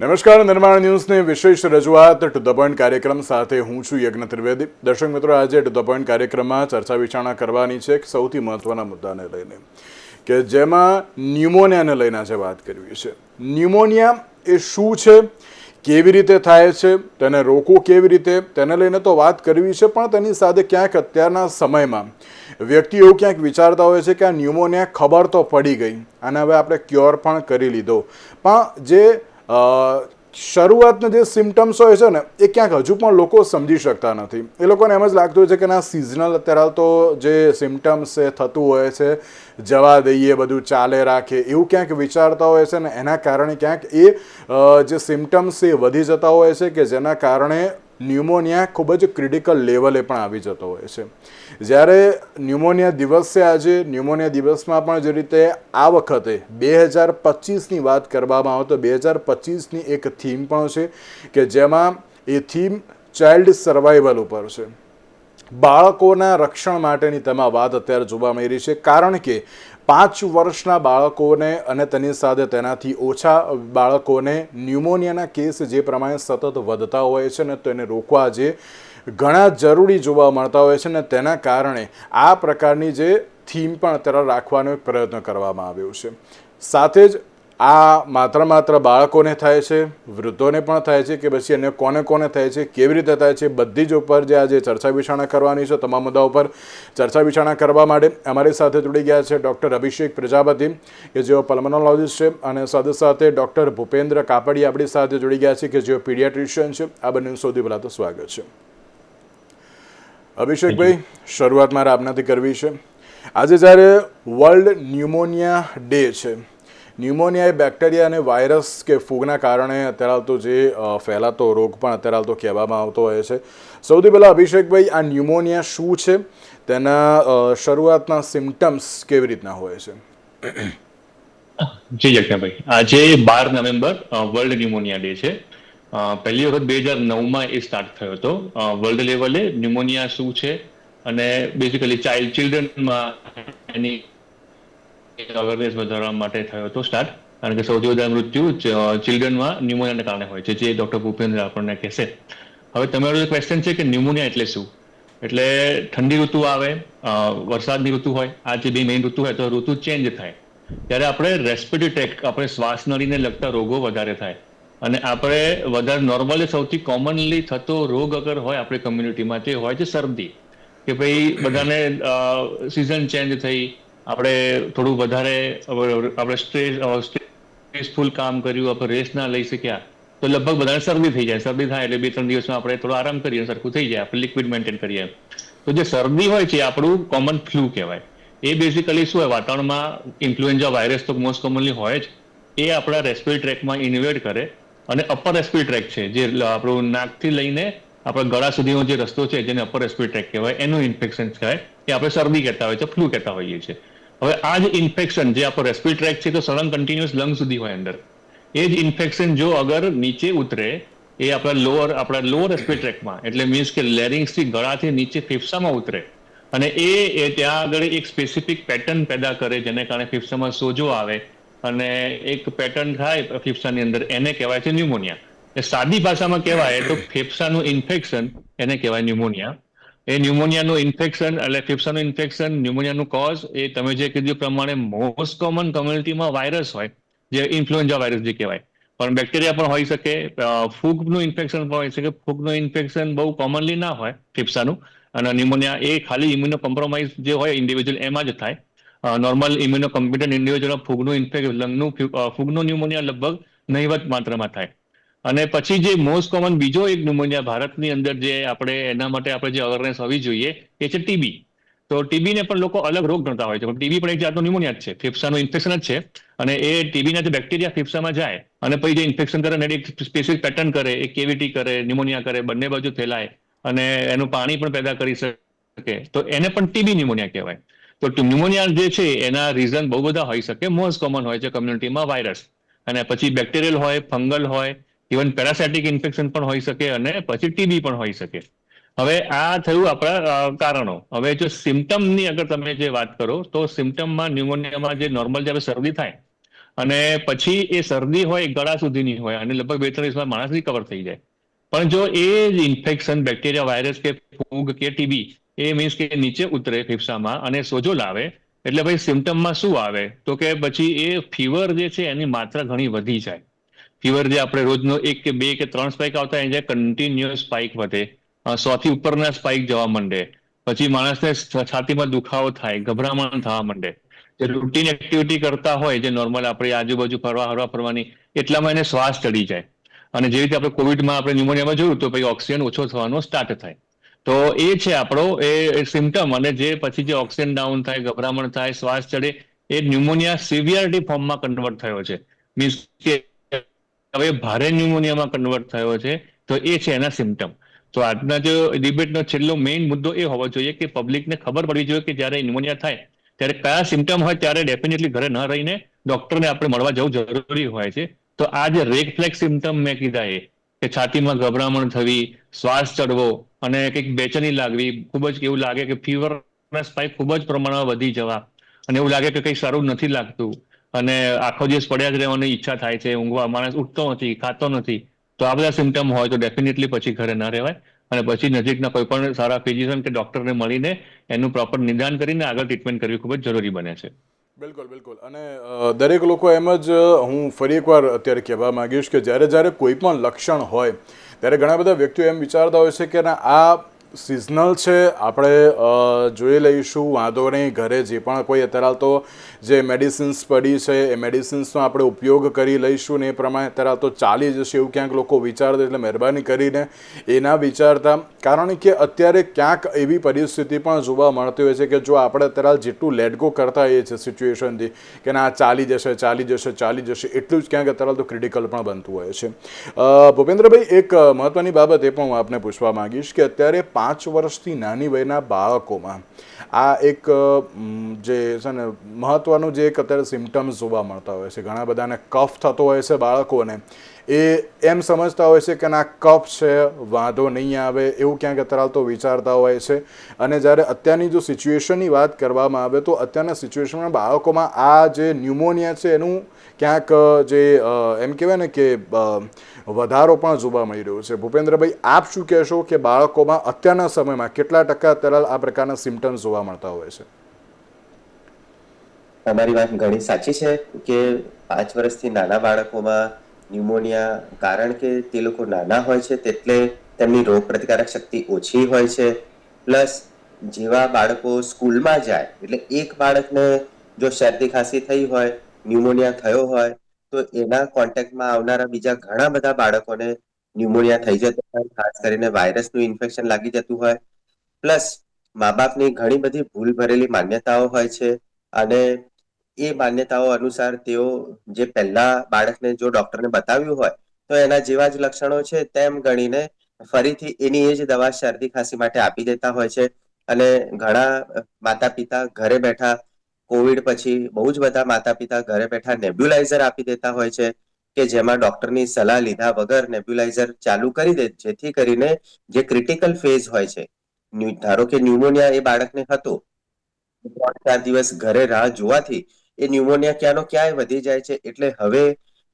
નમસ્કાર, નિર્માણ ન્યૂઝની વિશેષ રજૂઆત. ટુ ધ પોઈન્ટ કાર્યક્રમ સાથે હું છું યજ્ઞ ત્રિવેદી. દર્શક મિત્રો, આજે ટુ ધ પોઈન્ટ કાર્યક્રમમાં ચર્ચા વિચારણા કરવાની છે સૌથી મહત્વના મુદ્દાને લઈને. કે જેમાં ન્યુમોનિયાને લઈને આજે વાત કરવી છે. ન્યુમોનિયા એ શું છે? કેવી રીતે થાય છે? તેને રોકવું કેવી રીતે? તેને લઈને તો વાત કરવી છે, પણ તેની સાથે ક્યાંક અત્યારના સમયમાં વ્યક્તિ એવું ક્યાંક વિચારતા હોય છે કે આ ન્યુમોનિયા ખબર તો પડી ગઈ. અને હવે આપણે ક્યોર પણ કરી લીધો. પણ જે શરૂઆતના જે સિમ્ટમ્સ હોય છે ને, એ ક્યાંક હજુ પણ લોકો સમજી શકતા નથી. એ લોકોને એમ જ લાગતું હોય છે કે ના સિઝનલ અત્યારે તો જે સિમ્ટમ્સ છે, થતું હોય છે, જવા દઈએ, બધું ચાલે, રાખે, એવું ક્યાંક વિચારતા હોય છે ને, એના કારણે ક્યાંક એ જે સિમ્ટમ્સ એ વધી જતા હોય છે કે જેના કારણે ન્યુમોનિયા ખૂબ જ ક્રિટિકલ લેવલે પણ આવી જતો હોય છે. જ્યારે ન્યુમોનિયા દિવસ છે આજે, ન્યુમોનિયા દિવસમાં પણ જે રીતે આ વખતે બે હજાર પચીસની વાત કરવામાં આવે તો બે હજાર પચીસની એક થીમ પણ છે કે જેમાં એ થીમ ચાઇલ્ડ સર્વાઈવલ ઉપર છે. બાળકોના રક્ષણ માટેની તેમાં વાત અત્યારે જોવા મળી રહી છે. કારણ કે પાંચ વર્ષના બાળકોને અને તેની સાથે તેનાથી ઓછા બાળકોને ન્યુમોનિયાના કેસ જે પ્રમાણે સતત વધતા હોય છે ને તેને રોકવા જે ઘણા જરૂરી જોવા મળતા હોય છે અને તેના કારણે આ પ્રકારની જે થીમ પણ અત્યારે રાખવાનો પ્રયત્ન કરવામાં આવ્યો છે. સાથે જ આ માત્ર માત્ર બાળકોને થાય છે, વૃદ્ધોને પણ થાય છે કે પછી અન્ય કોને કોને થાય છે, કેવી રીતે થાય છે, બધી જ ઉપર જે આજે ચર્ચા વિચારણા કરવાની છે તમામ મુદ્દાઓ પર ચર્ચા વિચારણા કરવા માટે અમારી સાથે જોડી ગયા છે ડૉક્ટર અભિષેક પ્રજાપતિ, કે જેઓ પલ્મનોલોજીસ્ટ છે, અને સાથે સાથે ડૉક્ટર ભૂપેન્દ્ર કાપડી આપણી સાથે જોડી ગયા છે, કે જેઓ પીડિયાટ્રિશિયન છે. આ બંને સૌથી પહેલાં તો સ્વાગત છે. અભિષેકભાઈ શરૂઆત મારે આપનાથી કરવી છે. આજે જ્યારે વર્લ્ડ ન્યુમોનિયા ડે છે ન્યુમોનિયા એ બેક્ટેરિયા અને વાયરસ કે ફૂગના કારણે અત્યારે તો જે ફેલાતો રોગ પણ અત્યારે તો કહેવામાં આવતો હોય છે. સૌથી પહેલાં અભિષેકભાઈ આ ન્યુમોનિયા શું છે? તેના શરૂઆતના સિમ્ટમ્સ કેવી રીતના હોય છે? જી યજ્ઞભાઈ આજે બાર નવેમ્બર વર્લ્ડ ન્યુમોનિયા ડે છે. પહેલી વખત બે હજાર નવમાં એ સ્ટાર્ટ થયો હતો. વર્લ્ડ લેવલે ન્યુમોનિયા શું છે? અને બેઝિકલી ચાઇલ્ડ ચિલ્ડ્રનમાં એની અવેરનેસ વધારવા માટે થયો હતો સ્ટાર્ટ કારણ કે સૌથી વધારે મૃત્યુ ચિલ્ડ્રનમાં ન્યુમોનિયાને કારણે હોય છે, જે ડોક્ટર ભૂપેન્દ્ર આપણને કહેશે. હવે તમારો ક્વેશ્ચન છે કે ન્યુમોનિયા એટલે શું? એટલે ઠંડી ઋતુ આવે વરસાદની ઋતુ હોય, આ જે બે મેઇન ઋતુ હોય, તો ઋતુ ચેન્જ થાય. ત્યારે આપણે રેસ્પિરેટરી ટેક આપણે શ્વાસ નળીને લગતા રોગો વધારે થાય. અને આપણે વધારે નોર્મલી સૌથી કોમનલી થતો રોગ અગર હોય આપણી કમ્યુનિટીમાં તે હોય છે શરદી. કે ભાઈ બધાને સિઝન ચેન્જ થઈ, આપણે થોડું વધારે આપણે સ્ટ્રેસ સ્ટ્રેસફુલ કામ કર્યું, આપણે રેસ્ટ ના લઈ શક્યા, તો લગભગ બધાને શરદી થઈ જાય. શરદી થાય એટલે બે ત્રણ દિવસમાં આપણે થોડો આરામ કરીએ, સરખું થઈ જાય, આપણે લિક્વિડ મેન્ટેન કરીએ તો જે શરદી હોય છે આપણું કોમન ફ્લૂ કહેવાય. એ બેઝિકલી શું હોય, વાતાવરણમાં ઇન્ફ્લુએન્ઝા વાયરસ તો મોસ્ટ કોમનલી હોય જ, એ આપણા રેસ્પિરેટરી ટ્રેકમાં ઇન્વેટ કરે અને અપર રેસ્પિરેટરી ટ્રેક છે, જે આપણું નાકથી લઈને આપણા ગળા સુધીનો જે રસ્તો છે, જેને અપર રેસ્પિરેટરી ટ્રેક કહેવાય, એનું ઇન્ફેક્શન કહેવાય એ આપણે શરદી કહેતા હોય છે ફ્લૂ કહેતા હોઈએ છીએ. હવે આ જ ઇન્ફેક્શન જે આપણો રેસ્પિરેટરી ટ્રેક છે, તો સળંગ કન્ટિન્યુઅસ લંગ સુધી હોય અંદર. એ જ ઇન્ફેક્શન જો અગર નીચે ઉતરે, એ આપણા લોઅર આપણા લોઅર રેસ્પી ટ્રેકમાં એટલે મીન્સ કે લેરિંગ્સથી ગળાથી નીચે ફેફસામાં ઉતરે. અને એ ત્યાં આગળ એક સ્પેસિફિક પેટર્ન પેદા કરે, જેને કારણે ફેફસામાં સોજો આવે અને એક પેટર્ન થાય ફેફસાની અંદર, એને કહેવાય છે ન્યુમોનિયા એ સાદી ભાષામાં કહેવાય, તો ફેફસાનું ઇન્ફેક્શન એને કહેવાય ન્યુમોનિયા એ ન્યુમોનિયાનું ઇન્ફેક્શન એટલે ફેફસાનું ઇન્ફેક્શન ન્યુમોનિયાનું કોઝ એ તમે જે કીધું પ્રમાણે મોસ્ટ કોમન કમ્યુનિટીમાં વાયરસ હોય, જે ઇન્ફ્લુએન્ઝા વાયરસ જે કહેવાય. પણ બેક્ટેરિયા પણ હોઈ શકે ફૂગનું ઇન્ફેક્શન પણ હોઈ શકે. ફૂગનું ઇન્ફેક્શન બહુ કોમનલી ના હોય ફેફસાનું. અને ન્યુમોનિયા એ ખાલી ઇમ્યુનો કોમ્પ્રોમાઇઝ જે હોય ઇન્ડિવિજ્યુઅલ એમાં જ થાય. નોર્મલ ઇમ્યુનો કોમ્પિટન્ટ ઇન્ડિવિજ્યુઅલમાં ફૂગનું ઇન્ફેક્શન લંગનું ફૂગનું ન્યુમોનિયા લગભગ નહિવત માત્રામાં થાય. અને પછી જે મોસ્ટ કોમન બીજો એક ન્યુમોનિયા ભારતની અંદર જે આપણે, એના માટે આપણે જે અવેરનેસ હોવી જોઈએ, એ છે ટીબી તો ટીબીને પણ લોકો અલગ રોગ ગણતા હોય છે. પણ ટીબી પણ એક જાતનું ન્યુમોનિયા જ છે. ફેફસાનું ઇન્ફેક્શન જ છે. અને એ ટીબીના જે બેક્ટેરિયા ફેફસામાં જાય, અને પછી જે ઇન્ફેક્શન કરે ને એક સ્પેસિફિક પેટર્ન કરે, એ કેવિટી કરે ન્યુમોનિયા કરે, બંને બાજુ ફેલાય, અને એનું પાણી પણ પેદા કરી શકે. તો એને પણ ટીબી ન્યુમોનિયા કહેવાય. તો ન્યુમોનિયા જે છે, એના રીઝન બહુ બધા હોઈ શકે. મોસ્ટ કોમન હોય છે કમ્યુનિટીમાં વાયરસ અને પછી બેક્ટેરિયલ હોય ફંગલ હોય ઇવન પેરાસાઇટિક ઇન્ફેક્શન પણ હોઈ શકે અને પછી ટીબી પણ હોઈ શકે. હવે આ થયું આપણા કારણો. હવે જો સિમ્ટમની અગર તમે જે વાત કરો, તો સિમ્ટમમાં ન્યુમોનિયામાં જે નોર્મલ જ્યારે શરદી થાય, અને પછી એ શરદી હોય ગળા સુધીની હોય, અને લગભગ બે ત્રણ દિવસમાં માણસ રિકવર થઈ જાય. પણ જો એ જ ઇન્ફેક્શન બેક્ટેરિયા વાયરસ કે ફૂગ કે ટીબી એ મીન્સ કે નીચે ઉતરે ફેફસામાં અને સોજો લાવે, એટલે ભાઈ સિમ્ટમમાં શું આવે? તો કે પછી એ ફીવર જે છે એની માત્રા ઘણી વધી જાય. ફીવર જે આપણે રોજનો એક કે બે કે ત્રણ સ્પાઇક આવતા એની કન્ટિન્યુઅસ સ્પાઇક વધે. સો થી ઉપરના સ્પાઇક જવા માંડે. પછી માણસને છાતીમાં દુખાવો થાય, ગભરામણ થવા માંડે. જે રૂટીન એક્ટિવિટી કરતા હોય, જે નોર્મલ આપણે આજુબાજુ ફરવા, હરવા ફરવાની, એટલામાં એને શ્વાસ ચડી જાય. અને જે રીતે આપણે કોવિડમાં આપણે ન્યુમોનિયામાં જોયું, તો પછી ઓક્સિજન ઓછો થવાનો સ્ટાર્ટ થાય. તો એ છે આપણો, એ સિમ્ટમ અને જે પછી જે ઓક્સિજન ડાઉન થાય, ગભરામણ થાય, શ્વાસ ચડે, એ ન્યુમોનિયા સિવિયરિટી ફોર્મમાં કન્વર્ટ થયો છે. મીન્સ કે હવે ભારે ન્યુમોનિયામાં કન્વર્ટ થયો છે, તો એ છે એના સિમ્ટમ તો આજના જો ડિબેટનો છેલ્લો મેઇન મુદ્દો એ હોવો જોઈએ કે પબ્લિકને ખબર પડવી જોઈએ કે જ્યારે ન્યુમોનિયા થાય, ત્યારે કયા સિમ્ટમ હોય, ત્યારે ડેફિનેટલી ઘરે ન રહીને ડોક્ટરને આપણે મળવા જવું જરૂરી હોય છે. તો આ જે રેડ સિમ્ટમ મેં કીધા એ, કે છાતીમાં ગભરામણ થવી, શ્વાસ ચડવો અને કંઈક બેચેની લાગવી, ખૂબ જ એવું લાગે કે ફીવર સ્પાઇક ખૂબ જ પ્રમાણમાં વધી જવા. અને એવું લાગે કે કંઈ સારું નથી લાગતું. અને આખો દિવસ પડ્યા જ રહેવાની ઈચ્છા થાય છે, ઊંઘવા. માણસ ઉઠતો નથી, ખાતો નથી. તો આ બધા સિમ્ટમ હોય તો ડેફિનેટલી પછી ઘરે ના રહેવાય. અને પછી નજીકના કોઈ પણ સારા ફિઝિશિયન કે ડોક્ટરને મળીને એનું પ્રોપર નિદાન કરીને આગળ ટ્રીટમેન્ટ કરવી ખૂબ જ જરૂરી બને છે. બિલકુલ બિલકુલ. અને દરેક લોકો એમ જ હું ફરી એકવાર અત્યારે કહેવા માંગીશ કે જ્યારે જ્યારે કોઈ પણ લક્ષણ હોય ત્યારે ઘણા બધા વ્યક્તિઓ એમ વિચારતા હોય છે કે આ સિઝનલ છે. આપણે જોઈ લઈશું વાંધો નહીં ઘરે જે પણ કોઈ અત્યારે તો જે મેડિસિન્સ પડી છે, એ મેડિસિન્સનો આપણે ઉપયોગ કરી લઈશું ને એ પ્રમાણે અત્યારે તો ચાલી જશે એવું ક્યાંક લોકો વિચારતા એટલે મહેરબાની કરીને એના વિચારતા. કારણ કે અત્યારે ક્યાંક એવી પરિસ્થિતિ પણ જોવા મળતી હોય છે કે જો આપણે અત્યારે જેટલું લેટગો કરતા હોઈએ છીએ સિચ્યુએશનથી કે ના ચાલી જશે ચાલી જશે ચાલી જશે, એટલું જ ક્યાંક અત્યારે તો ક્રિટિકલ પણ બનતું હોય છે. ભૂપેન્દ્રભાઈ, એક મહત્ત્વની બાબત એ પણ હું આપને પૂછવા માંગીશ કે અત્યારે પાંચ વર્ષથી નાની વયના બાળકોમાં આ એક જે છે ને, મહત્વનું જે એક અત્યારે સિમ્ટમ્સ જોવા મળતા હોય છે. ઘણા બધાને કફ થતો હોય છે બાળકોને. એ એમ સમજતા હોય છે કે ના કફ છે, વાંધો નહીં આવે, એવું ક્યાંક અત્યારે તો વિચારતા હોય છે. અને જ્યારે અત્યારની જો સિચ્યુએશનની વાત કરવામાં આવે, તો અત્યારના સિચ્યુએશનમાં બાળકોમાં આ જે ન્યુમોનિયા છે, એનું ક્યાંક જે એમ કહેવાય ને કે વધારો પણ જોવા મળી રહ્યો છે. ભૂપેન્દ્રભાઈ, આપ શું કહેશો કે બાળકોમાં અત્યારના સમયમાં કેટલા ટકા અત્યારે આ પ્રકારના સિમ્ટમ્સ જોવા મળતા હોય છે? તમારી વાત ઘણી સાચી છે કે પાંચ વર્ષથી નાના બાળકોમાં ન્યુમોનિયા, કારણ કે તે લોકો નાના હોય છે, તેટલે તેમની રોગ પ્રતિકારક શક્તિ ઓછી હોય છે. પ્લસ, જેવા બાળકો સ્કૂલમાં જાય, એટલે એક બાળકને જો શરદી ખાંસી થઈ હોય, ન્યુમોનિયા થયો હોય, તો એના કોન્ટેક્ટમાં આવનારા બીજા ઘણા બધા બાળકોને ન્યુમોનિયા થઈ જતો હોય, ખાસ કરીને વાયરસનું ઇન્ફેક્શન લાગી જતું હોય. પ્લસ, મા બાપની ઘણી બધી ભૂલ ભરેલી માન્યતાઓ હોય છે, અને એ માન્યતાઓ અનુસાર તેઓ જે પહેલા બાળકને જો ડોક્ટરને બતાવ્યું હોય, તો એના જેવા જ લક્ષણો છે તેમ ગણીને ફરીથી એની એ જ દવા શરદી ખાંસી માટે આપી દેતા હોય છે. અને ઘણા માતા પિતા ઘરે બેઠા કોવિડ પછી બહુ જ બધા માતા પિતા ઘરે બેઠા નેબ્યુલાઇઝર આપી દેતા હોય છે કે જેમાં ડોક્ટરની સલાહ લીધા વગર નેબ્યુલાઇઝર ચાલુ કરી દે, જેથી કરીને જે ક્રિટિકલ ફેઝ હોય છે ધારો કે ન્યુમોનિયા એ બાળકને હતો, ત્રણ ચાર દિવસ ઘરે રાહ જોવાથી એ ન્યુમોનિયા ક્યાંનો ક્યાંય વધી જાય છે. એટલે હવે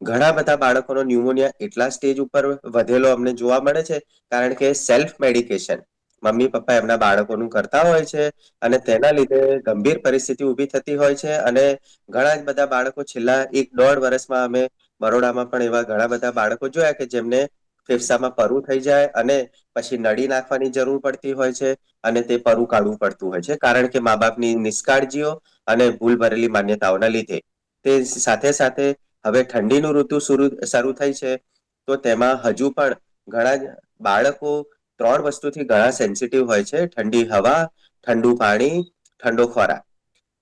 ઘણા બધા બાળકોનો ન્યુમોનિયા એટલા સ્ટેજ ઉપર વધેલો અમને જોવા મળે છે. કારણ કે સેલ્ફ મેડિકેશન મમ્મી, પપ્પા એમના બાળકોનું કરતા હોય છે અને તેના લીધે ગંભીર પરિસ્થિતિ ઊભી થતી હોય છે અને ઘણા જ બધા બાળકો છેલ્લા એક દોઢ વર્ષમાં અમે બરોડામાં પણ એવા ઘણા બધા બાળકો જોયા કે જેમને ફેફસામાં પરુ થઈ જાય અને પછી નળી નાખવાની જરૂર પડતી હોય છે અને તે પરુ કાઢવું પડતું હોય છે. કારણ કે મા બાપની નિષ્કાળજીઓ અને ભૂલ ભરેલી માન્યતાઓના લીધે. તે સાથે સાથે હવે ઠંડીનું ઋતુ શરૂ શરૂ થઈ છે. તો તેમાં હજુ પણ ઘણા બાળકો ત્રણ વસ્તુથી ઘણા સેન્સિટિવ હોય છે. ઠંડી હવા, ઠંડુ પાણી, ઠંડો ખોરાક.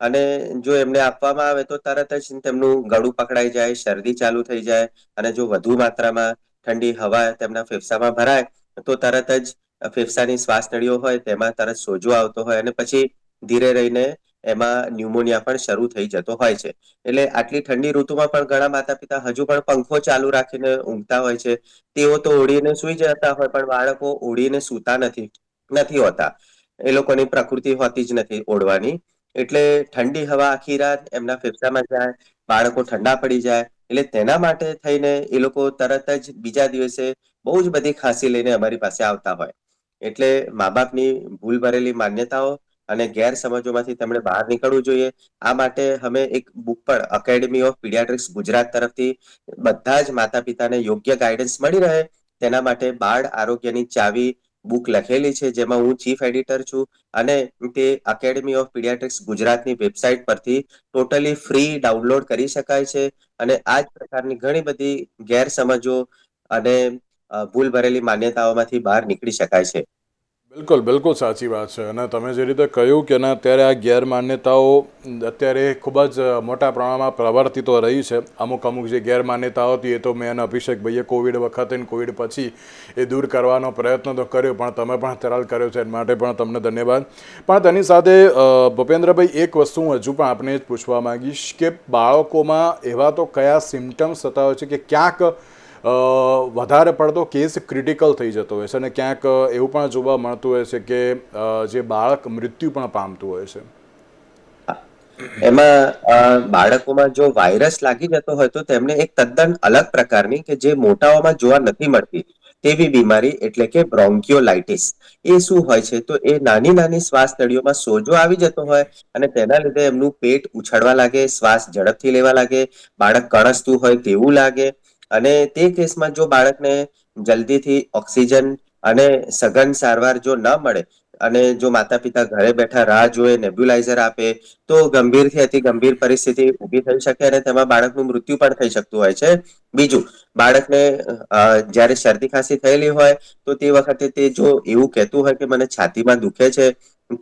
અને જો એમને આપવામાં આવે તો તરત જ તેમનું ગળું પકડાઈ જાય, શરદી ચાલુ થઈ જાય અને જો વધુ માત્રામાં ઠંડી હવા તેમના ફેફસામાં ભરાય, તો તરત જ ફેફસાની શ્વાસ નળીઓ હોય, તેમાં તરત સોજો આવતો હોય અને પછી ધીરે રહીને એમાં ન્યુમોનિયા પણ શરૂ થઈ જતો હોય છે. એટલે આટલી ઠંડી ઋતુમાં પણ ઘણા માતા પિતા હજુ પણ પંખો ચાલુ રાખીને ઊંઘતા હોય છે. તેઓ તો ઓઢીને સુઈ જતા હોય, પણ બાળકો ઓઢીને સૂતા નથી નથી હોતા. એ લોકોની પ્રકૃતિ હોતી જ નથી ઓઢવાની એટલે ઠંડી હવા આખી રાત એમના ફેફસામાં જાય, બાળકો ઠંડા પડી જાય એટલે તેના માટે થઈને એ લોકો તરત જ બીજા દિવસે બહુ જ બધી ખાંસી લઈને અમારી પાસે આવતા હોય. એટલે મા બાપની ભૂલ ભરેલી માન્યતાઓ અને ગેરસમજોમાંથી તેમણે બહાર નીકળવું જોઈએ. આ માટે અમે એક બુક પણ એકેડમી ઓફ પીડિયાટ્રિક્સ ગુજરાત તરફથી બધા જ માતા પિતાને યોગ્ય ગાઈડન્સ મળી રહે. તેના માટે બાળ આરોગ્યની ચાવી બુક લખેલી છે, જેમાં હું ચીફ એડિટર છું અને તે એકેડમી ઓફ પીડિયાટ્રિક્સ ગુજરાતની વેબસાઇટ પરથી ટોટલી ફ્રી ડાઉનલોડ કરી શકાય છે અને આ જ પ્રકારની ઘણી બધી ગેરસમજો અને ભૂલ ભરેલી માન્યતાઓમાંથી બહાર નીકળી શકાય છે. બિલકુલ બિલકુલ સાચી વાત છે. અને તમે જે રીતે કહ્યું કે ના, અત્યારે આ ગેરમાન્યતાઓ અત્યારે ખૂબ જ મોટા પ્રમાણમાં પ્રવર્તિતો રહી છે. અમુક અમુક જે ગેરમાન્યતાઓ હતી એ તો મેં અને અભિષેકભાઈએ કોવિડ વખતે કોવિડ પછી એ દૂર કરવાનો પ્રયત્ન તો કર્યો, પણ તમે પણ તરાલ કર્યો છે એ માટે પણ તમને ધન્યવાદ. પણ તેની સાથે ભૂપેન્દ્રભાઈ, એક વસ્તુ હું હજુ પણ આપને જ પૂછવા માંગીશ કે બાળકોમાં એવા તો કયા સિમ્ટમ્સ થતા હોય છે કે ક્યાંક વધારે પડતો કેસ ક્રિટિકલ થઈ જતો હોય છે અને ક્યાંક એવું પણ જોવા મળતું હોય છે કે જે બાળક મૃત્યુ પણ પામતું હોય છે. એમાં બાળકોમાં જો વાયરસ લાગી જતો હોય તો તેમને એક તદ્દન અલગ પ્રકારની કે જે મોટાઓમાં જોવા નથી મળતી, તેવી બીમારી એટલે કે બ્રોન્કિયોલાઇટિસ એ શું હોય છે? તો એ નાની નાની શ્વાસ નળીઓમાં સોજો આવી જતો હોય અને તેના લીધે એમનું પેટ ઉછળવા લાગે, શ્વાસ ઝડપથી લેવા લાગે, બાળક કણસતું હોય તેવું લાગે અને તે કેસમાં જો બાળકને જલ્દીથી ઓક્સિજન અને સઘન સારવાર જો ન મળે અને જો માતા પિતા ઘરે બેઠા રાહ જોએ નેબ્યુલાઇઝર આપે, તો ગંભીરથી અતિ ગંભીર પરિસ્થિતિ ઊભી થઈ શકે અને તેમાં બાળકનું મૃત્યુ પણ થઈ શકતું હોય છે. બીજું, બાળકને જ્યારે શરદી ખાંસી થયેલી હોય, તો તે વખતે તે જો એવું કહેતું હોય કે મને છાતીમાં દુખે છે,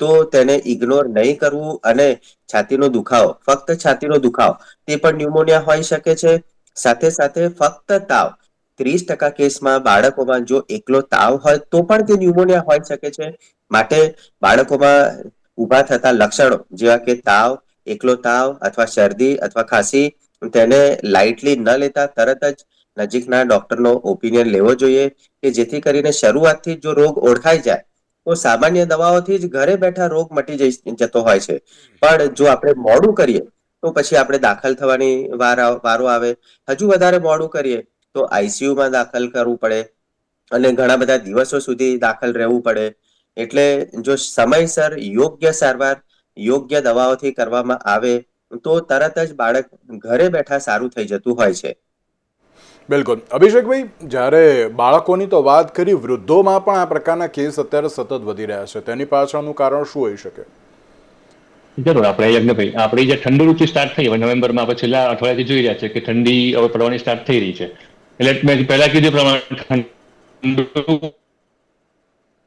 તો તેને ઇગ્નોર નહીં કરવું અને છાતીનો દુખાવો, ફક્ત છાતીનો દુખાવો, તે પણ ન્યુમોનિયા હોઈ શકે છે. સાથે સાથે ફક્ત તાવ. ત્રીસ ટકા કેસમાં બાળકોમાં જો એકલો તાવ હોય, તો પણ તે ન્યુમોનિયા હોઈ શકે છે. માટે બાળકોમાં ઊભા થતા લક્ષણો, જેવા કે તાવ, એકલો તાવ અથવા શરદી અથવા ખાંસી, તેને લાઇટલી ન લેતા તરત જ નજીકના ડોક્ટરનો ઓપિનિયન લેવો જોઈએ કે જેથી કરીને શરૂઆતથી જ રોગ ઓળખાઈ જાય, તો સામાન્ય દવાઓથી જ ઘરે બેઠા રોગ મટી જઈ જતો હોય છે. પણ જો આપણે મોડું કરીએ તો પછી આપણે દાખલ થવાની વાર વારો આવે. હજુ વધારે મોડું કરીએ તો આઈસીયુમાં દાખલ કરવું પડે અને ઘણા બધા દિવસો સુધી દાખલ રહેવું પડે. એટલે જો સમયસર યોગ્ય સારવાર, યોગ્ય દવાઓથી કરવામાં આવે, તો તરત જ બાળક ઘરે બેઠા સારું થઈ જતું હોય છે. બિલકુલ. અભિષેકભાઈ, જ્યારે બાળકોની તો વાત કરી, વૃદ્ધોમાં પણ આ પ્રકારના કેસ અત્યારે સતત વધી રહ્યા છે. તેની પાછળનું કારણ શું હોઈ શકે? જરૂર, આપણે યજ્ઞભાઈ આપણી જે ઠંડી ઋતુ સ્ટાર્ટ થઈ, હવે નવેમ્બરમાં આપણે છેલ્લા અઠવાડિયાથી જોઈ રહ્યા છે કે ઠંડી હવે પડવાની સ્ટાર્ટ થઈ રહી છે. એટલે મેં પહેલા કીધું પ્રમાણે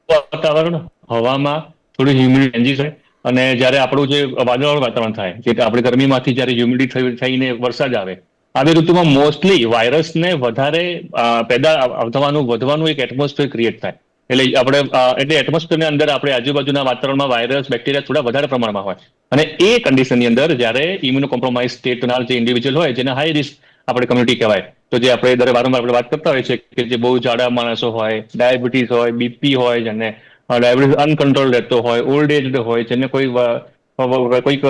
વાતાવરણ, હવામાં થોડી હ્યુમિડિટી ચેન્જીસ હોય અને જ્યારે આપણું જે વાદળવાળું વાતાવરણ થાય, જે આપણે ગરમીમાંથી જ્યારે હ્યુમિડિટી થઈને વરસાદ આવે, આવી ઋતુમાં મોસ્ટલી વાયરસને વધારે પેદા થવાનું વધવાનું એક એટમોસ્ફિયર ક્રિએટ થાય. એટલે આપણે એટલે એટમોસ્ફિયરની અંદર આપણે આજુબાજુના વાતાવરણમાં વાયરસ બેક્ટેરિયા થોડા વધારે પ્રમાણમાં હોય. અને એ કન્ડિશનની અંદર જ્યારે ઇમ્યુનો કોમ્પ્રોમાઇઝ સ્ટેટના જે ઇન્ડિવિજ્યુઅલ હોય, જેને હાઈ રિસ્ક આપણે કમ્યુનિટી કહેવાય, તો જે આપણે દર વારંવાર આપણે વાત કરતા હોય છે કે જે બહુ જાડા માણસો હોય ડાયાબિટીસ હોય બીપી હોય, જેને ડાયાબિટીસ અનકન્ટ્રોલ રહેતો હોય ઓલ્ડ એજ હોય, જેને કોઈ કોઈક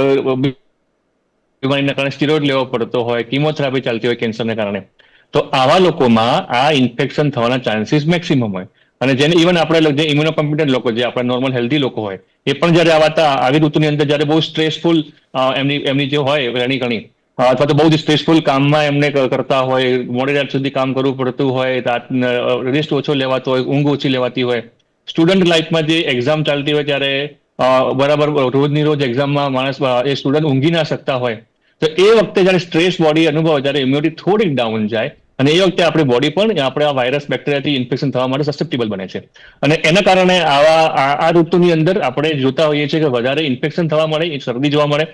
બીમારીના કારણે સ્ટીરોઇડ લેવો પડતો હોય કિમોથેરાપી ચાલતી હોય કેન્સરને કારણે. તો આવા લોકોમાં આ ઇન્ફેક્શન થવાના ચાન્સીસ મેક્સિમમ હોય. અને જેને ઇવન આપણે જે ઇમ્યુનો કોમ્પિટન્ટ લોકો, જે આપણે નોર્મલ હેલ્ધી લોકો હોય, એ પણ જ્યારે આવતા આવી ઋતુની અંદર જ્યારે બહુ સ્ટ્રેસફુલ એમની એમની જે હોય રહેણી કરણી અથવા તો બહુ જ સ્ટ્રેસફુલ કામમાં એમને કરતા હોય, મોડી રાત સુધી કામ કરવું પડતું હોય રેસ્ટ ઓછો લેવાતો હોય, ઊંઘ ઓછી લેવાતી હોય. સ્ટુડન્ટ લાઈફમાં જે એક્ઝામ ચાલતી હોય ત્યારે બરાબર રોજની રોજ એક્ઝામમાં માણસ એ સ્ટુડન્ટ ઊંઘી ના શકતા હોય. તો એ વખતે જ્યારે સ્ટ્રેસ બોડી અનુભવ ત્યારે ઇમ્યુનિટી થોડીક ડાઉન જાય અને એ વખતે આપણી બોડી પણ આપણે આ વાયરસ બેક્ટેરિયાથી ઇન્ફેક્શન થવા માટે સસેપ્ટેબલ બને છે. અને એના કારણે આવા આ આ ઋતુની અંદર આપણે જોતા હોઈએ છીએ કે વધારે ઇન્ફેક્શન થવા મળે એ શરદી જોવા મળે.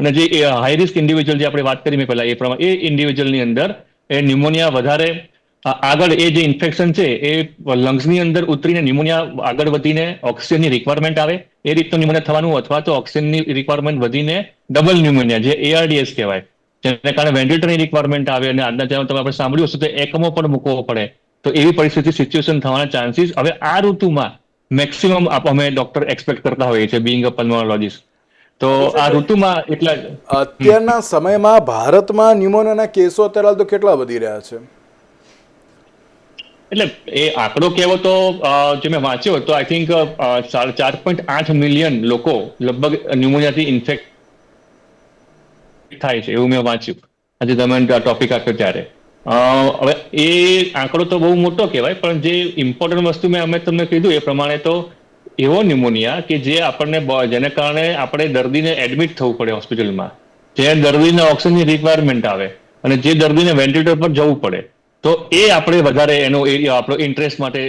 અને જે હાઈ રિસ્ક ઇન્ડિવિજ્યુઅલ જે આપણે વાત કરી મેં પહેલા, એ પ્રમાણે એ ઇન્ડિવિજ્યુઅલની અંદર એ ન્યુમોનિયા વધારે આગળ એ જે ઇન્ફેક્શન છે, એ લંગ્સની અંદર ઉતરીને ન્યુમોનિયા આગળ વધીને ઓક્સિજનની રિક્વાયરમેન્ટ આવે. એ રીતનું ન્યુમોનિયા થવાનું અથવા તો ઓક્સિજનની રિક્વાયરમેન્ટ વધીને ડબલ ન્યુમોનિયા જે એઆરડીએસ કહેવાય. જેને કારણે વેન્ટિલેટરની રિક્વાયરમેન્ટ આવે અને આજના જેમ તમે આપણે સાંભળ્યું હશે તો એકમો પણ મૂકવો પડે. તો એવી પરિસ્થિતિ સિચ્યુએશન થવાના ચાન્સીસ હવે આ ઋતુમાં મેક્સિમમ અમે ડોક્ટર એક્સપેક્ટ કરતા હોઈએ છીએ બિંગ અ પલ્મોનોલોજીસ્ટ તો આ ઋતુમાં એટલા અત્યારના સમયમાં ભારતમાં ન્યુમોનિયાના કેસો અત્યારે હાલ તો કેટલા વધી રહ્યા છે? એટલે એ આંકડો કેવો તો જે મેં વાંચ્યો તો આઈ થિંક ચાર પોઈન્ટ આઠ મિલિયન લોકો લગભગ ન્યુમોનિયાથી ઇન્ફેક્ટ થાય છે, એવું મેં વાંચ્યું. આજે તમે ટોપિક આપ્યો ત્યારે. હવે એ આંકડો તો બહુ મોટો કહેવાય, પણ જે ઇમ્પોર્ટન્ટ વસ્તુ મેં અમે તમને કીધું એ પ્રમાણે તો એવો ન્યુમોનિયા કે જે આપણને જેને કારણે આપણે દર્દીને એડમિટ થવું પડે હોસ્પિટલમાં. જે દર્દીને ઓક્સિજનની રિક્વાયરમેન્ટ આવે અને જે દર્દીને વેન્ટિલેટર પર જવું પડે, તો એ આપણે વધારે એનો એરિયા આપણો ઇન્ટરેસ્ટ માટે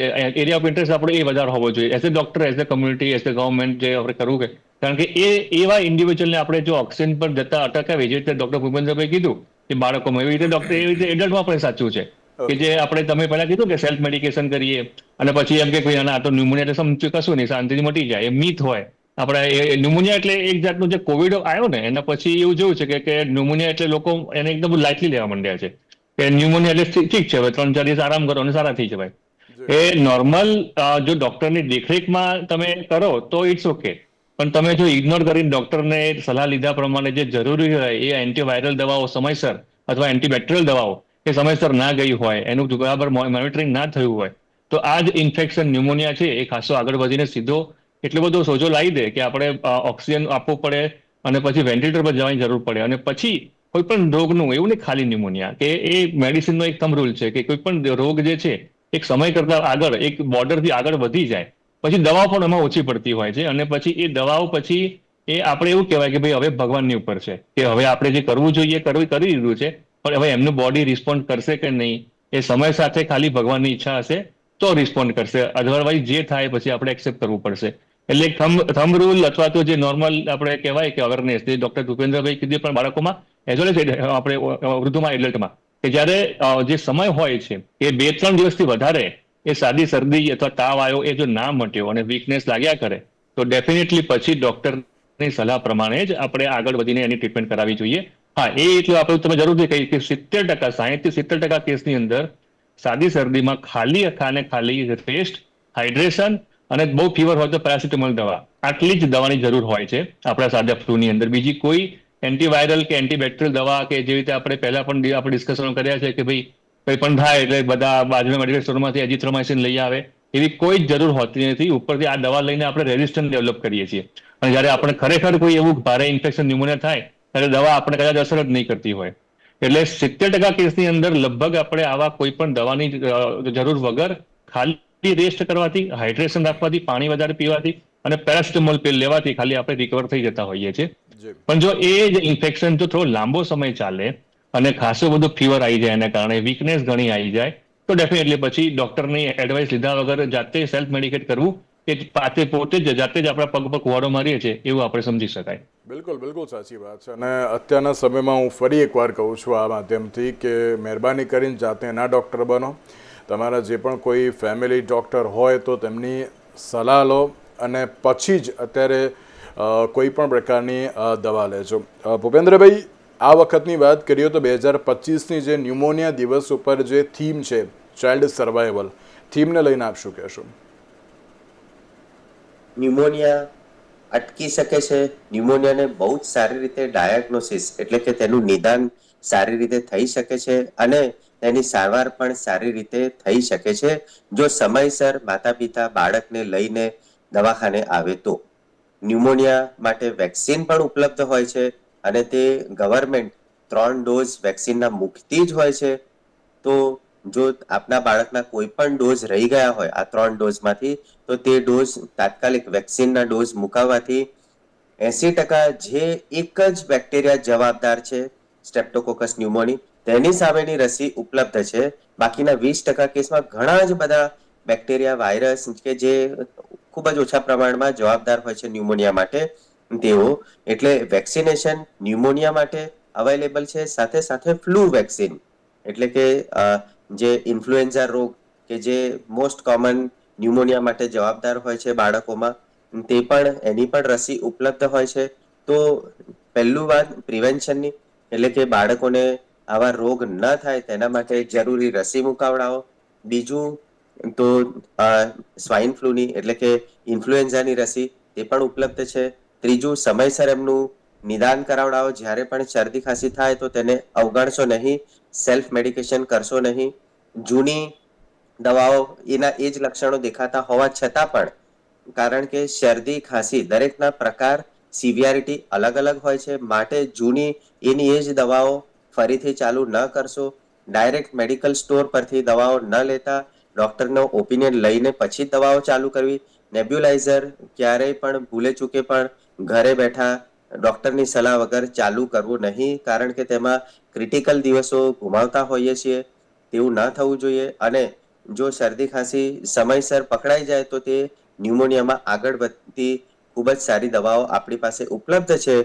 એરિયા ઓફ ઇન્ટરેસ્ટ આપણો એ વધારે હોવો જોઈએ. As a doctor as a community as a government જે આપણે કરવું કે કારણ કે એ એવા ઇન્ડિવિજ્યુઅલને આપણે જો ઓક્સિજન પર જતા અટકાવીએ જે રીતે ડોક્ટર ભૂપેન્દ્રભાઈ કીધું કે બાળકોમાં એવી રીતે ડોક્ટર એવી રીતે એડલ્ટમાં પણ સાચું છે. કે જે આપણે તમે પહેલા કીધું કે સેલ્ફ મેડિકેશન કરીએ અને પછી એમ કે ભાઈ આના આ તો ન્યુમોનિયા એટલે સમજ્યું કશું નહીં શાંતિથી મટી જાય. એ મીથ હોય. આપણે ન્યુમોનિયા એટલે એક જાતનું જે કોવિડ આવ્યો ને એના પછી એવું જોયું છે કે કે ન્યુમોનિયા એટલે લોકો એને એકદમ લાઇટલી લેવા માંડ્યા છે. કે ન્યુમોનિયા એટલે ઠીક- ઠીક છે હવે ત્રણ ચાર દિવસ આરામ કરો અને સારા થઈ જવાય. એ નોર્મલ જો ડોક્ટરની દેખરેખમાં તમે કરો તો ઇટ્સ ઓકે પણ તમે જો ઇગ્નોર કરીને ડોક્ટરને સલાહ લીધા પ્રમાણે જે જરૂરી હોય એ એન્ટીવાયરલ દવાઓ સમયસર અથવા એન્ટીબેક્ટેરિયલ દવાઓ એ સમયસર ના ગઈ હોય, એનું બરાબર મોનિટરિંગ ના થયું હોય, તો આ જ ઇન્ફેક્શન ન્યુમોનિયા છે, એ ખાસો આગળ વધીને સીધો એટલો બધો સોજો લાવી દે કે આપણે ઓક્સિજન આપવો પડે અને પછી વેન્ટિલેટર પર જવાની જરૂર પડે અને પછી કોઈ પણ રોગનું, એવું નહીં ખાલી ન્યુમોનિયા કે એ મેડિસિનનો એક થમ રૂલ છે કે કોઈ પણ રોગ જે છે, એક સમય કરતા આગળ, એક બોર્ડરથી આગળ વધી જાય પછી દવાઓ પણ એમાં ઓછી પડતી હોય છે અને પછી એ દવાઓ પછી એ આપણે એવું કહેવાય કે ભાઈ હવે ભગવાનની ઉપર છે કે હવે આપણે જે કરવું જોઈએ, કરવું, કરી દીધું છે, પણ હવે એમનું બોડી રિસ્પોન્ડ કરશે કે નહીં? એ સમય સાથે ખાલી ભગવાનની ઈચ્છા હશે તો રિસ્પોન્ડ કરશે. અધરવાઇઝ જે થાય પછી આપણે એક્સેપ્ટ કરવું પડશે. એટલે થમ થમ રૂલ અથવા તો જે નોર્મલ આપણે કહેવાય કે અવેરનેસ જે ડોક્ટર ભૂપેન્દ્રભાઈ કીધી પણ બાળકોમાં એઝ વેલ એઝ આપણે વૃદ્ધમાં એડલ્ટમાં કે જ્યારે જે સમય હોય છે, એ બે ત્રણ દિવસથી વધારે એ સાદી શરદી અથવા તાવ આવ્યો એ જો ના મટ્યો અને વીકનેસ લાગ્યા કરે, તો ડેફિનેટલી પછી ડોક્ટરની સલાહ પ્રમાણે જ આપણે આગળ વધીને એની ટ્રીટમેન્ટ કરાવી જોઈએ. હા, એ એટલે આપણે તમે જરૂરથી કહી કે સિત્તેર ટકા, સાહીઠ સિત્તેર ટકા કેસની અંદર સાદી શરદીમાં ખાલી ખાને ખાલી રેસ્ટ હાઇડ્રેશન અને બહુ ફીવર હોય તો પેરાસિટેમોલ દવા. આટલી જ દવાની જરૂર હોય છે આપણા સાદા ફ્લૂની અંદર. બીજી કોઈ એન્ટીવાયરલ કે એન્ટીબેક્ટેરિયલ દવા કે જેવી રીતે આપણે પહેલા પણ આપણે ડિસ્કશન કર્યા છે કે ભાઈ કંઈ પણ થાય એટલે બધા બાજુના મેડિકલ સ્ટોરમાંથી એજીથ્રોમાઇસિન લઈ આવે. એવી કોઈ જ જરૂર હોતી નથી. ઉપરથી આ દવા લઈને આપણે રેઝિસ્ટન્ટ ડેવલપ કરીએ છીએ. અને જ્યારે આપણે ખરેખર કોઈ એવું ભારે ઇન્ફેક્શન ન્યુમોનિયા થાય ત્યારે દવા આપણે કદાચ અસર જ નહીં કરતી હોય. એટલે સિત્તેર ટકા કેસની અંદર લગભગ આપણે આવા કોઈ પણ દવાની જરૂર વગર ખાલી રેસ્ટ કરવાથી હાઇડ્રેશન રાખવાથી પાણી વધારે પીવાથી અને પેરાસિટામોલ પિલ લેવાથી ખાલી આપણે રિકવર થઈ જતા હોઈએ છીએ. પણ જો એ જ ઇન્ફેક્શન જો થોડો લાંબો સમય ચાલે અને ખાસો બધો ફીવર આવી જાય એના કારણે વીકનેસ ઘણી આવી જાય, તો ડેફિનેટલી પછી ડોક્ટરની એડવાઇસ લીધા વગર જાતે સેલ્ફ મેડિકેટ કરવું એ પાતે પોતે જ, જાતે જ આપણા પગ પર કુવાડો મારીએ છીએ, એવું આપણે સમજી શકાય. બિલકુલ બિલકુલ સાચી વાત છે. અને અત્યારના સમયમાં હું ફરી એકવાર કહું છું આ માધ્યમથી કે મહેરબાની કરીને જાતે ના ડૉક્ટર બનો. તમારા જે પણ કોઈ ફેમિલી ડૉક્ટર હોય તો તેમની સલાહ લો અને પછી જ અત્યારે કોઈ પણ પ્રકારની દવા લેજો. ભૂપેન્દ્રભાઈ આ વખતની વાત કરીએ તો બે હજાર પચીસની જે ન્યુમોનિયા દિવસ ઉપર જે થીમ છે, ચાઇલ્ડ સર્વાઈવલ થીમને લઈને આપ શું કહેશો? ન્યુમોનિયા અટકી શકે છે. ન્યુમોનિયાને બહુ જ સારી રીતે ડાયગ્નોસિસ એટલે કે તેનું નિદાન સારી રીતે થઈ શકે છે અને તેની સારવાર પણ સારી રીતે થઈ શકે છે. જો સમયસર માતા પિતા બાળકને લઈને દવાખાને આવે તો. ન્યુમોનિયા માટે વેક્સિન પણ ઉપલબ્ધ હોય છે. અને તે ગવર્મેન્ટ ત્રણ ડોઝ વેક્સિનના મુકતી જ હોય છે. તો જો આપના બાળકના કોઈ પણ ડોઝ રહી ગયા હોય, આ ત્રણ ડોઝમાંથી, તો તે ડોઝ તાત્કાલિક વેક્સિનના ડોઝ મુકાવવાથી એસી ટકા જે એક જ બેક્ટેરિયા જવાબદાર છે સ્ટેપ્ટોકોકસ ન્યુમોની, તેની સામેની રસી ઉપલબ્ધ છે. બાકીના વીસ ટકા કેસમાં ઘણા જ બધા બેક્ટેરિયા, વાયરસ કે જે ખૂબ જ ઓછા પ્રમાણમાં જવાબદાર હોય છે ન્યુમોનિયા માટે. તેઓ એટલે વેક્સિનેશન ન્યુમોનિયા માટે અવેલેબલ છે, સાથે સાથે ફ્લૂ વેક્સિન. એટલે કે જે ઇન્ફ્લુએન્ઝા રોગ કે જે મોસ્ટ કોમન ન્યુમોનિયા માટે જવાબદાર હોય છે બાળકોમાં, તે પણ એની પણ રસી ઉપલબ્ધ હોય છે. તો પહેલું વાત પ્રિવેન્શનની, એટલે કે બાળકોને આવા રોગ ન થાય તેના માટે જરૂરી રસી મુકાવડાવો. બીજું તો સ્વાઇન ફ્લૂની, એટલે કે ઇન્ફ્લુએન્ઝાની રસી, તે પણ ઉપલબ્ધ છે. ત્રીજું, સમયસર એમનું નિદાન કરાવડાવો. જ્યારે પણ શરદી ખાંસી થાય તો તેને અવગણશો નહીં સેલ્ફ મેડિકેશન કરશો નહીં. જૂની દવાઓ એના એ જ લક્ષણો દેખાતા હોવા છતાં પણ, કારણ કે શરદી, ખાંસી દરેકના પ્રકાર સિવિયારિટી અલગ અલગ હોય છે. માટે જૂની એની એ જ દવાઓ ફરીથી ચાલુ ન કરશો. ડાયરેક્ટ મેડિકલ સ્ટોર પરથી દવાઓ ન લેતા, ડોક્ટરનો ઓપિનિયન લઈને પછી દવાઓ ચાલુ કરવી. નેબ્યુલાઇઝર ક્યારેય પણ ભૂલે ચૂકે પણ ઘરે બેઠા ડોક્ટરની સલાહ વગર ચાલુ કરવું નહીં, કારણ કે તેમાં ક્રિટિકલ દિવસો ગુમાવતા હોઈએ છીએ, તેવું ન થવું જોઈએ. અને જો શરદી ખાંસી સમયસર પકડાઈ જાય તો તે ન્યુમોનિયામાં આગળ વધતી ખૂબ જ સારી દવાઓ આપણી પાસે ઉપલબ્ધ છે,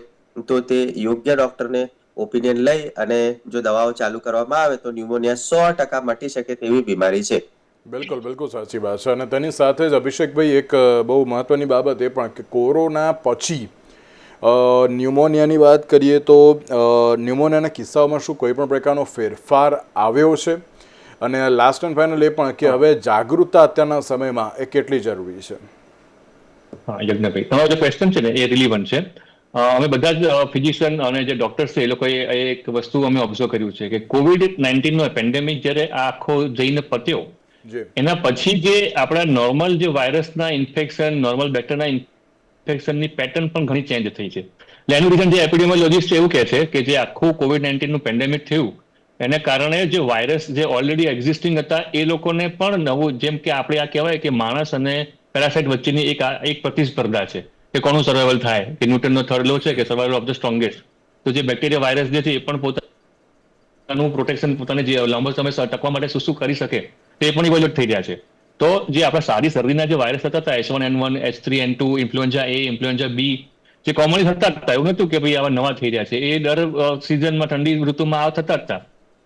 તો તે યોગ્ય ડોક્ટરને ઓપિનિયન લઈ અને જો દવાઓ ચાલુ કરવામાં આવે તો ન્યુમોનિયા સો ટકા મટી શકે તેવી બીમારી છે. બિલકુલ બિલકુલ સાચી વાત છે. અને તેની સાથે જ અભિષેકભાઈ એક બહુ મહત્વની બાબત એ પણ કે કોરોના પછી ન્યુમોનિયાની વાત કરીએ તો ન્યુમોનિયાના કિસ્સાઓમાં શું કોઈ પણ પ્રકારનો ફેરફાર આવ્યો છે? અને લાસ્ટ એન્ડ ફાઇનલ એ પણ કે હવે જાગૃતતા અત્યારના સમયમાં એ કેટલી જરૂરી છે? હા યજ્ઞભાઈ તમારો જે ક્વેશ્ચન છે ને એ રિલિવન્ટ છે. અમે બધા જ ફિઝિશિયન અને જે ડોક્ટર્સ છે એ લોકોએ એક વસ્તુ અમે ઓબ્ઝર્વ કર્યું છે કે કોવિડ નાઇન્ટીનનો પેન્ડેમિક જ્યારે આ આખો જઈને પત્યો એના પછી જે આપણા નોર્મલ જે વાયરસના ઇન્ફેક્શન નોર્મલ બેક્ટેરિયાના ઇન્ફેક્શનની પેટર્ન પણ ઘણી ચેન્જ થઈ છે. એટલે એનું જે એપિડેમિયોલોજિસ્ટ એવું કહે છે કે જે આખું કોવિડ નાઇન્ટીનનું પેન્ડેમિક થયું, એને કારણે જે વાયરસ જે ઓલરેડી એક્ઝિસ્ટિંગ હતા, એ લોકોને પણ નવું, જેમ કે આપણે આ કહેવાય કે માણસ અને પેરાસાઇટ વચ્ચેની એક એક પ્રતિસ્પર્ધા છે કે કોનું સર્વાઈવલ થાય, કે ન્યૂટનનો થર્ડ લો છે કે સર્વાઈવલ ઓફ ધ સ્ટ્રોંગેસ્ટ તો જે બેક્ટેરિયા વાયરસ જે છે એ પણ પોતાનું પ્રોટેક્શન પોતાને જે લાંબો સમય ટકવા માટે શું શું કરી શકે તે પણ ઇવોલ્યુટ થઈ રહ્યા છે. તો જે આપણા સારી શરદીના જે વાયરસ થતા હતા H one, N one, H three, N two influenza A influenza B જે કોમનલી થતા હતા, એવું નતું કે ભાઈ આવા નવા થઈ રહ્યા છે. એ દર સિઝનમાં ઠંડી ઋતુમાં આ થતા હતા.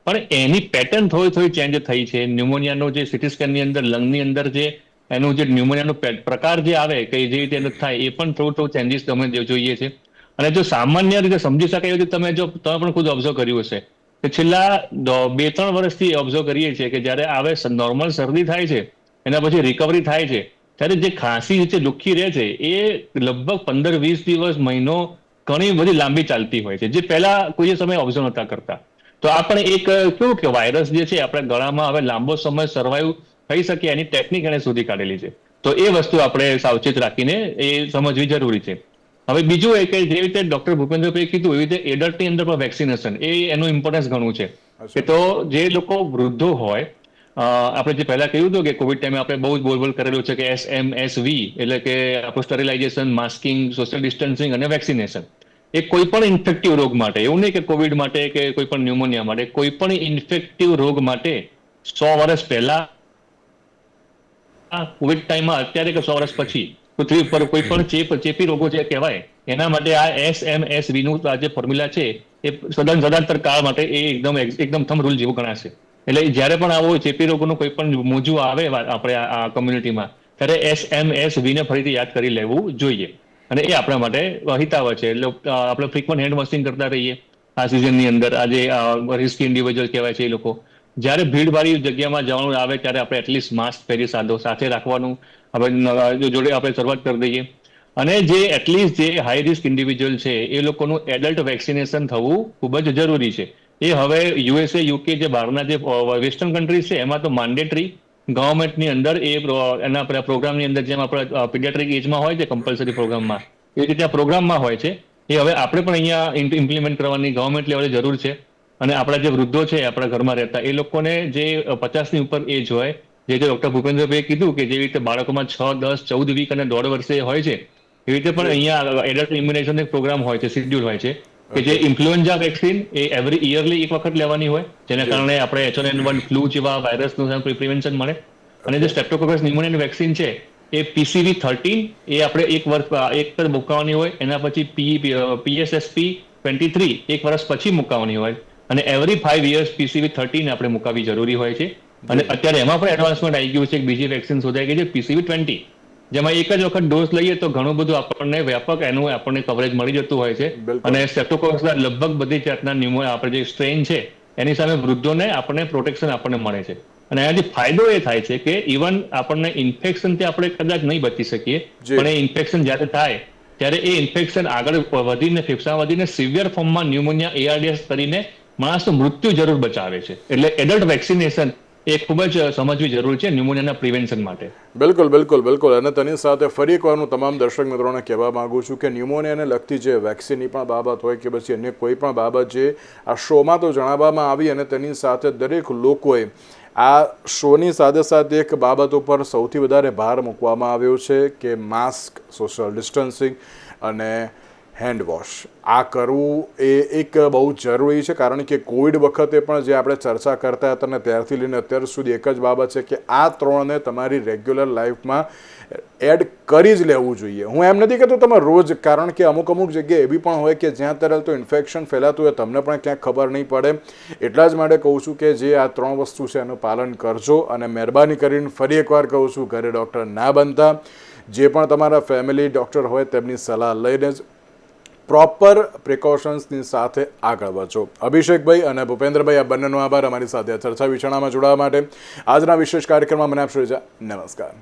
પણ એની પેટર્ન થોડી થોડી ચેન્જ થઈ છે. ન્યુમોનિયાનો જે સિટી સ્કેનની અંદર લંગની અંદર જે, એનું જે ન્યુમોનિયાનો પ્રકાર જે આવે, કે જે રીતે એનું થાય, એ પણ થોડું થોડું ચેન્જીસ તમે જોઈએ છે. અને જો સામાન્ય રીતે સમજી શકાય એવી તમે જો, તમે પણ ખુદ ઓબ્ઝર્વ કર્યું હશે. છેલ્લા બે ત્રણ વર્ષથી ઓબ્ઝર્વ કરીએ છીએ કે જ્યારે આવે નોર્મલ શરદી થાય છે, એના પછી રિકવરી થાય છે, ત્યારે જે ખાંસી જે દુઃખી રહે છે, એ લગભગ પંદર વીસ દિવસ, મહિનો ઘણી બધી લાંબી ચાલતી હોય છે. જે પહેલા કોઈ સમય ઓબ્ઝર્વ નતા કરતા. તો આ પણ એક, કેવું કે વાયરસ જે છે, આપણા ગળામાં હવે લાંબો સમય સર્વાઈવ થઈ શકે એની ટેકનિક એને શોધી કાઢેલી છે. તો એ વસ્તુ આપણે સાવચેત રાખીને એ સમજવી જરૂરી છે. હવે બીજું એ કે જે રીતે ડોક્ટર ભૂપેન્દ્રભાઈ કીધું એવી રીતે એડલ્ટની અંદર પણ વેક્સિનેશન એ એનું ઇમ્પોર્ટન્સ ઘણું છે. કે તો જે લોકો વૃદ્ધો હોય આપણે જે પહેલા કહ્યું હતું કે કોવિડ ટાઈમે આપણે બહુ જ બોલ બોલ કરેલું છે કે એસ એમ એસ વી એટલે કે આપણું સ્ટરીલાઇઝેશન માસ્કિંગ સોશિયલ ડિસ્ટન્સિંગ અને વેક્સિનેશન એ કોઈ પણ ઇન્ફેક્ટિવ રોગ માટે એવું નહીં કે કોવિડ માટે કે કોઈ પણ ન્યુમોનિયા માટે કોઈ પણ ઇન્ફેક્ટિવ રોગ માટે સો વર્ષ પહેલા કોવિડ ટાઈમમાં અત્યારે કે સો વર્ષ પછી પૃથ્વી પર કોઈ પણ ચેપ, ચેપી રોગો જે કહેવાય, એના માટે આ એસ એમ એસ વી નું જે ફોર્મ્યુલા છે, એ સદન સદાંતર કાળ માટે એ એકદમ એકદમ થમ રૂલ જેવું ગણાશે. એટલે જ્યારે પણ આવો ચેપી રોગોનું કોઈ પણ મોજું આવે આપણે આ- કમ્યુનિટીમાં ત્યારે એસ એમ એસ વી ને ફરીથી યાદ કરી લેવું જોઈએ. અને એ આપણા માટે હિતાવ છે. એટલે આપણે ફ્રીક્વન્ટ હેન્ડ વોશિંગ કરતા રહીએ. આ સિઝનની અંદર, આજે રિસ્કી ઇન્ડિવિજ્યુઅલ કહેવાય છે એ લોકો. જ્યારે ભીડભાડી જગ્યામાં જવાનું આવે, ત્યારે આપણે એટલીસ્ટ માસ્ક પહેરી સાધો સાથે રાખવાનું. આપણે જોડે આપણે શરૂઆત કરી દઈએ. અને જે એટલીસ્ટ જે હાઈ રિસ્ક ઇન્ડિવિજ્યુઅલ છે, એ લોકોનું એડલ્ટ વેક્સિનેશન થવું ખૂબ જ જરૂરી છે. એ હવે યુએસએ યુકે જે બહારના જે વેસ્ટર્ન કન્ટ્રીઝ છે, એમાં તો માંડેટરી ગવર્મેન્ટની અંદર એ એના પ્રોગ્રામની અંદર જેમ આપણે પીડિયાટ્રિક એજમાં હોય છે કમ્પલસરી પ્રોગ્રામમાં એ રીતે પ્રોગ્રામમાં હોય છે. એ હવે આપણે પણ અહીંયા ઇમ્પ્લિમેન્ટ કરવાની ગવર્મેન્ટ લેવલે જરૂર છે. અને આપણા જે વૃદ્ધો છે આપણા ઘરમાં રહેતા, એ લોકોને જે પચાસની ઉપર એજ હોય જે જે ડોક્ટર ભૂપેન્દ્રભાઈએ કીધું કે જેવી રીતે બાળકોમાં છ દસ ચૌદ વીક અને દોઢ વર્ષે હોય છે એવી રીતે પણ અહીંયા એડલ્ટ ઇમ્યુનેશન એક પ્રોગ્રામ હોય છે શિડ્યુલ હોય છે કે જે ઇન્ફ્લુએન્ઝા વેક્સિન એ એવરી ઇયરલી એક વખત લેવાની હોય જેના કારણે આપણે એચ એન વન ફ્લુ જેવા વાયરસનું પ્રિવેન્શન મળે. અને જે સ્ટેપ્ટોકોકસ ન્યુમોનિયાની વેક્સિન છે એ પીસીવી થર્ટીન એ આપણે એક વર્ષ એક પર મુકાવાની હોય એના પછી પી પીએસએસપી ટ્વેન્ટી થ્રી એક વર્ષ પછી મુકાવાની હોય. અને every five years PCV thirteen આપણે મુકાવી જરૂરી હોય છે. અને અત્યારે એમાં પણ એડવાન્સમેન્ટ આવી ગયું છે. એક બીજી વેક્સિન શોધાઈ ગઈ છે પીસીવી ટ્વેન્ટી જેમાં એક જ વખત ડોઝ લઈએ તો ઘણું બધું આપણને વ્યાપક એનું આપણને કવરેજ મળી જતું હોય છે. અને સ્ટેપ્ટોકોકસના લગભગ બધી જાતના ન્યુમો આપણે જે સ્ટ્રેન છે એની સામે વૃદ્ધોને આપણને પ્રોટેક્શન આપણને મળે છે. અને એનાથી ફાયદો એ થાય છે કે ઇવન આપણને ઇન્ફેક્શનથી આપણે કદાચ નહીં બચી શકીએ. પણ એ ઇન્ફેક્શન જ્યારે થાય ત્યારે એ ઇન્ફેક્શન આગળ વધીને ફેફસા વધીને સિવિયર ફોર્મમાં ન્યુમોનિયા એઆરડીએસ કરીને માણસનું મૃત્યુ જરૂર બચાવે છે. એટલે એડલ્ટ વેક્સિનેશન એ ખૂબ જ સમજવી જરૂરી છે ન્યુમોનિયાના પ્રિવેન્શન માટે. બિલકુલ બિલકુલ બિલકુલ. અને તેની સાથે ફરી એકવાર હું તમામ દર્શક મિત્રોને કહેવા માગું છું કે ન્યુમોનિયાને લગતી જે વેક્સિનની પણ બાબત હોય કે પછી અન્ય કોઈ પણ બાબત જે આ શોમાં તો જણાવવામાં આવી અને તેની સાથે દરેક લોકોએ આ શોની સાથે સાથે એક બાબત ઉપર સૌથી વધારે ભાર મૂકવામાં આવ્યો છે કે માસ્ક, સોશિયલ ડિસ્ટન્સિંગ અને હેન્ડ વોશ આ કરવું એ એક બહુ જરૂરી છે, કારણ કે કોવિડ વખતે પણ જે આપણે ચર્ચા કરતા હતા અને ત્યારથી લઈને અત્યાર સુધી એક જ બાબત છે કે આ ત્રણને તમારી રેગ્યુલર લાઈફમાં એડ કરી જ લેવું જોઈએ. હું એમ નથી કહેતો તમે રોજ, કારણ કે અમુક અમુક જગ્યાએ એવી પણ હોય કે જ્યાં તરલ તો ઇન્ફેક્શન ફેલાતું હોય, તમને પણ ક્યાંક ખબર નહીં પડે. એટલા જ માટે કહું છું કે જે આ ત્રણ વસ્તુ છે એનું પાલન કરજો અને મહેરબાની કરીને ફરી એકવાર કહું છું, ઘરે ડૉક્ટર ના બનતા. જે પણ તમારા ફેમિલી ડૉક્ટર હોય તેમની સલાહ લઈને જ પ્રોપર પ્રિકોશન્સની સાથે આગળ વધો અભિષેકભાઈ અને ભૂપેન્દ્રભાઈ, આ બંનેનો આભાર. અમારી સાથે ચર્ચા વિચારણામાં જોડાવા માટે આજના વિશેષ કાર્યક્રમમાં મને આપશો નમસ્કાર.